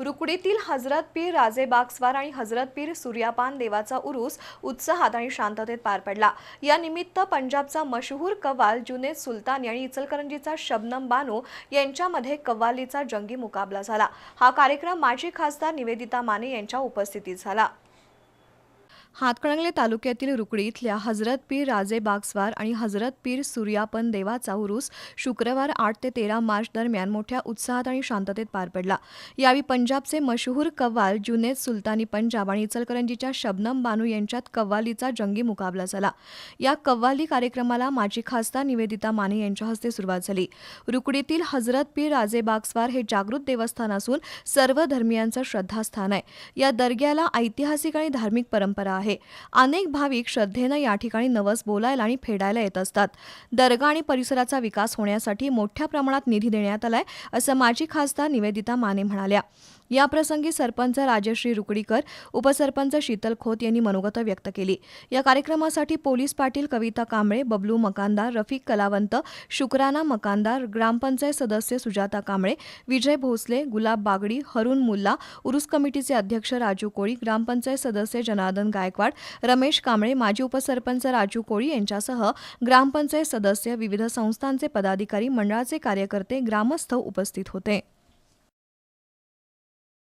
रुकडीतील हजरत पीर राजे बागस्वार आणि हजरत पीर सूर्यापान देवाचा उरूस उत्साहात आणि शांततेत पार पडला. या निमित्त पंजाबचा मशहूर कव्वाल जुनेद सुलतान आणि इचलकरंजीचा शबनम बानू यांच्यामध्ये कव्वालीचा जंगी मुकाबला झाला. हा कार्यक्रम माजी खासदार निवेदिता माने यांच्या उपस्थितीत झाला. हातकणंगले तालुक्यातील रुकडी इथल्या हजरत पीर राजे बागस्वार आणि हजरत पीर सूर्यापन देवाचा उरूस शुक्रवार आठ ते तेरा मार्च दरम्यान मोठ्या उत्साहात आणि शांततेत पार पडला. यावेळी पंजाबचे मशहूर कव्वाल जुनेद सुलतानी पंजाब आणि इचलकरंजीच्या शबनम बानू यांच्यात कव्वालीचा जंगी मुकाबला झाला. या कव्वाली कार्यक्रमाला माजी खासदार निवेदिता माने यांच्या हस्ते सुरुवात झाली. रुकडीतील हजरत पीर राजे बागस्वार हे जागृत देवस्थान असून सर्व धर्मियांचं श्रद्धास्थान आहे. या दर्ग्याला ऐतिहासिक आणि धार्मिक परंपरा आहे. अनेक भाविक श्रद्धेनं या ठिकाणी नवस बोलायला आणि फेडायला येत असतात. दर्गा आणि परिसराचा विकास होण्यासाठी मोठ्या प्रमाणात निधी देण्यात आलाय असं माजी खासदार निवेदिता माने म्हणाल्या. याप्रसंगी सरपंच राजश्री रुकडीकर उपसरपंच शीतल खोत यांनी मनोगत व्यक्त केली. या कार्यक्रमासाठी पोलीस पाटील कविता कांबळे बबलू मकानदार रफिक कलावंत शुक्राना मकानदार ग्रामपंचायत सदस्य सुजाता कांबळे विजय भोसले गुलाब बागडी हरुण मुल्ला उरुस कमिटीचे अध्यक्ष राजू कोळी ग्रामपंचायत सदस्य जनार्दन गायकवाड रमेश कांबळे माजी उपसरपंच राजू कोळी यांच्यासह ग्रामपंचायत सदस्य विविध संस्थांचे पदाधिकारी मंडळाचे कार्यकर्ते ग्रामस्थ उपस्थित होते.